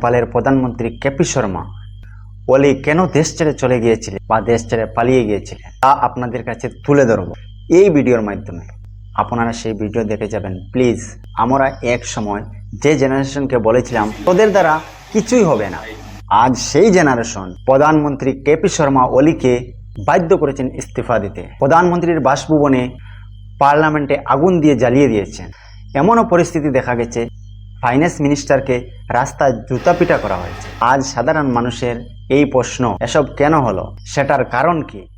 নেপালের প্রধানমন্ত্রী কেপি শর্মা। ওলি কেন দেশ ছেড়ে চলে গিয়েছিলেন বা দেশ ছেড়ে পালিয়ে গিয়েছিলেন, তা আপনাদের কাছে তুলে ধরব। এই ভিডিওর মাধ্যমে আপনারা সেই ভিডিও দেখে যাবেন। প্লিজ, আমরা এক সময় যে জেনারেশনকে বলেছিলাম, তোদের দ্বারা কিছুই হবে না। আজ সেই জেনারেশন প্রধানমন্ত্রী কেপি শর্মা ওলিকে বাধ্য করেছেন ইস্তিফা দিতে। প্রধানমন্ত্রীর বাসভবনে পার্লামেন্টে আগুন দিয়ে জ্বালিয়ে দিয়েছেন। এমনও পরিস্থিতি দেখা গেছে ফাইন্যান্স মিনিস্টারকে রাস্তায় জুতাপিটা করা হয়েছে। আজ সাধারণ মানুষের এই প্রশ্ন, এসব কেন হলো? সেটার কারণ কি?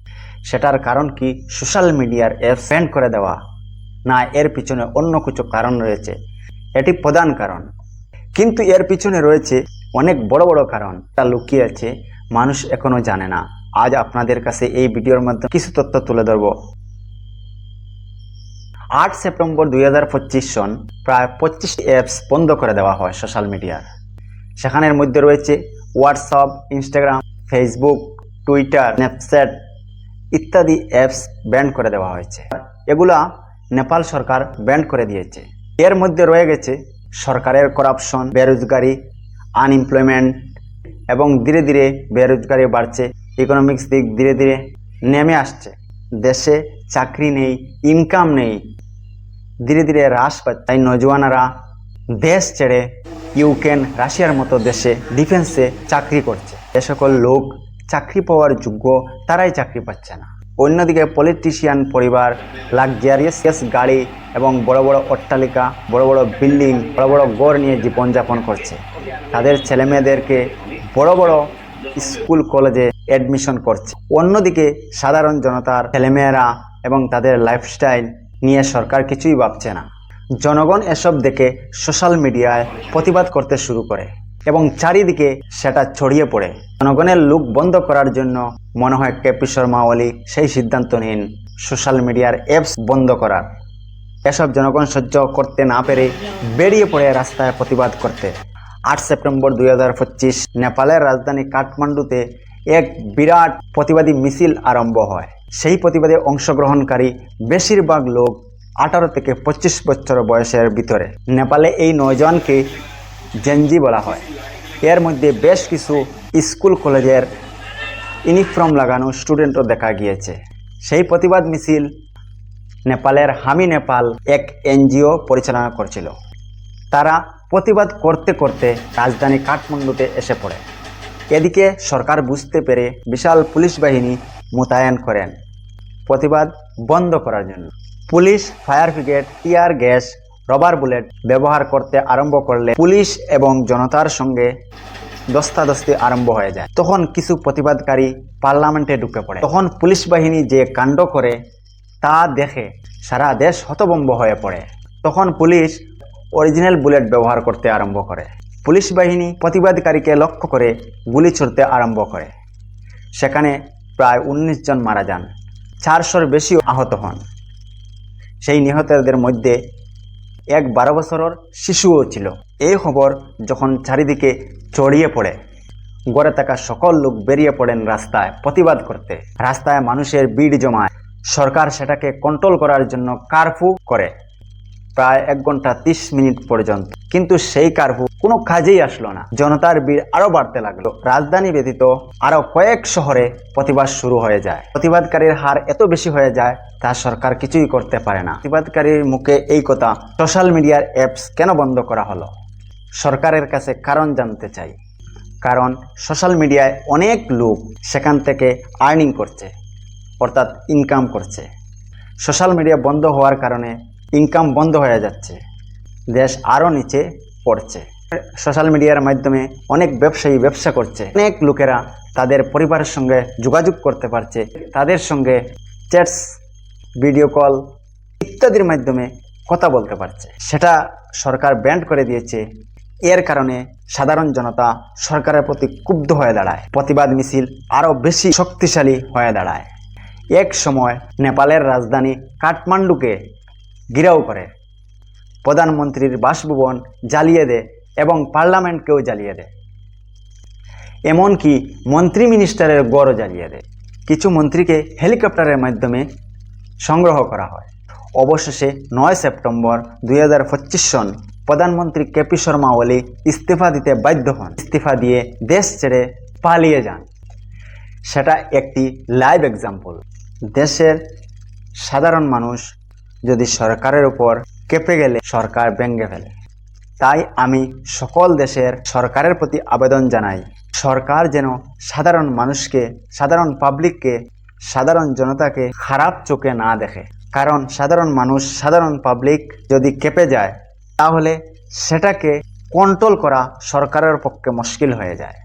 সেটার কারণ কি সোশ্যাল মিডিয়ার অ্যাপ সেন্ড করে দেওয়া? না, এর পিছনে অন্য কিছু কারণ রয়েছে। এটি প্রধান কারণ। কিন্তু এর পিছনে রয়েছে অনেক বড় বড় কারণ। তা লুকিয়ে আছে, মানুষ এখনও জানে না। আজ আপনাদের কাছে এই ভিডিওর মাধ্যমে কিছু তথ্য তুলে ধরবো। আট সেপ্টেম্বর দুই হাজার পঁচিশ সন প্রায় পঁচিশটি অ্যাপস বন্ধ করে দেওয়া হয় সোশ্যাল মিডিয়ার সেখানের মধ্যে রয়েছে WhatsApp Instagram Facebook Twitter Snapchat ইত্যাদি অ্যাপস ব্যান করে দেওয়া হয়েছে। এগুলা নেপাল সরকার ব্যান করে দিয়েছে। এর মধ্যে রয়ে গেছে সরকারের করাপশন বেরোজগারি আনএমপ্লয়মেন্ট এবং ধীরে ধীরে বেরোজগারি বাড়ছে ইকোনমিক্স দিক ধীরে ধীরে নেমে আসছে। দেশে চাকরি নেই ইনকাম নেই ধীরে ধীরে হ্রাস পাচ্ছে তাই নজওয়ানরা দেশ ছেড়ে ইউক্রেন, রাশিয়ার মতো দেশে ডিফেন্সে চাকরি করছে। এ সকল লোক চাকরি পাওয়ার যোগ্য, তারাই চাকরি পাচ্ছে না। অন্যদিকে পলিটিশিয়ান পরিবার লাক্সারিয়াস গাড়ি এবং বড় বড় অট্টালিকা, বড় বড় বিল্ডিং বড় বড় গড় নিয়ে জীবনযাপন করছে। তাদের ছেলেমেয়েদেরকে বড় বড় স্কুল কলেজে অ্যাডমিশন করছে। অন্যদিকে সাধারণ জনতার ছেলেমেয়েরা এবং তাদের লাইফস্টাইল নিয়ে সরকার কিছুই ভাবছে না। জনগণ এসব দেখে সোশ্যাল মিডিয়ায় প্রতিবাদ করতে শুরু করে এবং চারিদিকে সেটা ছড়িয়ে পড়ে। জনগণের লুক বন্ধ করার জন্য মনে হয় কেপি শর্মা ওলি সেই সিদ্ধান্ত নিন সোশ্যাল মিডিয়ার অ্যাপস বন্ধ করার। এসব জনগণ সহ্য করতে না পেরে বেরিয়ে পড়ে রাস্তায় প্রতিবাদ করতে। আট সেপ্টেম্বর দুই হাজার পঁচিশ নেপালের রাজধানী কাঠমান্ডুতে এক বিরাট প্রতিবাদী মিছিল আরম্ভ হয়। সেই প্রতিবাদে অংশগ্রহণকারী বেশিরভাগ লোক আঠারো থেকে পঁচিশ বছর বয়সের ভিতরে। নেপালে এই নয়জনকে জেনজি বলা হয়। এর মধ্যে বেশ কিছু স্কুল, কলেজের ইউনিফর্ম লাগানো স্টুডেন্টও দেখা গিয়েছে। সেই প্রতিবাদ মিছিল নেপালের হামি নেপাল এক এনজিও পরিচালনা করছিল। তারা প্রতিবাদ করতে করতে রাজধানী কাঠমান্ডুতে এসে পড়ে। এদিকে সরকার বুঝতে পেরে বিশাল পুলিশ বাহিনী মোতায়েন করেন। প্রতিবাদ বন্ধ করার জন্য। Police, fire brigade, tear gas, rubber bullet ব্যবহার করতে আরম্ভ করলে পুলিশ এবং জনতার সঙ্গে দস্তাদস্তি আরম্ভ হয়ে যায়। তখন কিছু প্রতিবাদকারী পার্লামেন্টে ঢুকে পড়ে। তখন পুলিশ বাহিনী যে কাণ্ড করে, তা দেখে সারা দেশ হতবম্ব হয়ে পড়ে। তখন পুলিশ অরিজিনাল বুলেট ব্যবহার করতে আরম্ভ করে। পুলিশ বাহিনী প্রতিবাদকারীকে লক্ষ্য করে গুলি ছুড়তে আরম্ভ করে। সেখানে প্রায় উনিশ জন মারা যান। চারশোর বেশি আহত হন। সেই নিহতদের মধ্যে এক বারো বছরের শিশুও ছিল। এই খবর যখন চারিদিকে ছড়িয়ে পড়ে, গড়ে থাকা সকল লোক বেরিয়ে পড়েন রাস্তায় প্রতিবাদ করতে। রাস্তায় মানুষের ভিড় জমায়। সরকার সেটাকে কন্ট্রোল করার জন্য কারফু করে। প্রায় এক ঘণ্টা তিরিশ মিনিট পর্যন্ত। কিন্তু সেই কারফু কোনো কাজেই আসলো না। জনতার ভিড় আরও বাড়তে লাগল। রাজধানী ব্যতীত আরও কয়েক শহরে প্রতিবাদ শুরু হয়ে যায়। প্রতিবাদকারীর হার এত বেশি হয়ে যায়, তা সরকার কিছুই করতে পারে না। প্রতিবাদকারীর মুখে এই কথা সোশ্যাল মিডিয়ার অ্যাপস কেন বন্ধ করা হলো? সরকারের কাছে কারণ জানতে চাই। কারণ সোশ্যাল মিডিয়ায় অনেক লোক সেখান থেকে আর্নিং করছে, অর্থাৎ ইনকাম করছে। সোশ্যাল মিডিয়া বন্ধ হওয়ার কারণে ইনকাম বন্ধ হয়ে যাচ্ছে, দেশ আরও নিচে পড়ছে। সোশ্যাল মিডিয়ার মাধ্যমে অনেক ব্যবসায়ী ব্যবসা করছে। অনেক লোকেরা তাদের পরিবারের সঙ্গে যোগাযোগ করতে পারছে। তাদের সঙ্গে চ্যাটস ভিডিও কল ইত্যাদির মাধ্যমে কথা বলতে পারছে। সেটা সরকার ব্যান্ড করে দিয়েছে। এর কারণে সাধারণ জনতা সরকারের প্রতি ক্ষুব্ধ হয়ে দাঁড়ায়। প্রতিবাদ মিছিল আরও বেশি শক্তিশালী হয়ে দাঁড়ায়। এক সময় নেপালের রাজধানী কাঠমান্ডুকে ঘিরাও করে। প্রধানমন্ত্রীর বাসভবন জ্বালিয়ে দেয় এবং পার্লামেন্টকেও জ্বালিয়ে দেয় এমনকি মন্ত্রী মিনিস্টারের গড়ও জ্বালিয়ে দেয় কিছু মন্ত্রীকে হেলিকপ্টারের মাধ্যমে সংগ্রহ করা হয়। অবশেষে নয় সেপ্টেম্বর দুই হাজার পঁচিশ সন প্রধানমন্ত্রী কেপি শর্মা ওলি ইস্তফা দিতে বাধ্য হন। ইস্তফা দিয়ে দেশ ছেড়ে পালিয়ে যান। সেটা একটি লাইভ এক্সাম্পল দেশের সাধারণ মানুষ যদি সরকারের উপর কেঁপে গেলে সরকার ভেঙে ফেলে। তাই আমি সকল দেশের সরকারের প্রতি আবেদন জানাই, সরকার যেন সাধারণ মানুষকে, সাধারণ পাবলিককে সাধারণ জনতাকে খারাপ চোখে না দেখে। কারণ সাধারণ মানুষ, সাধারণ পাবলিক যদি কেঁপে যায়, তাহলে সেটাকে কন্ট্রোল করা সরকারের পক্ষে মুশকিল হয়ে যায়।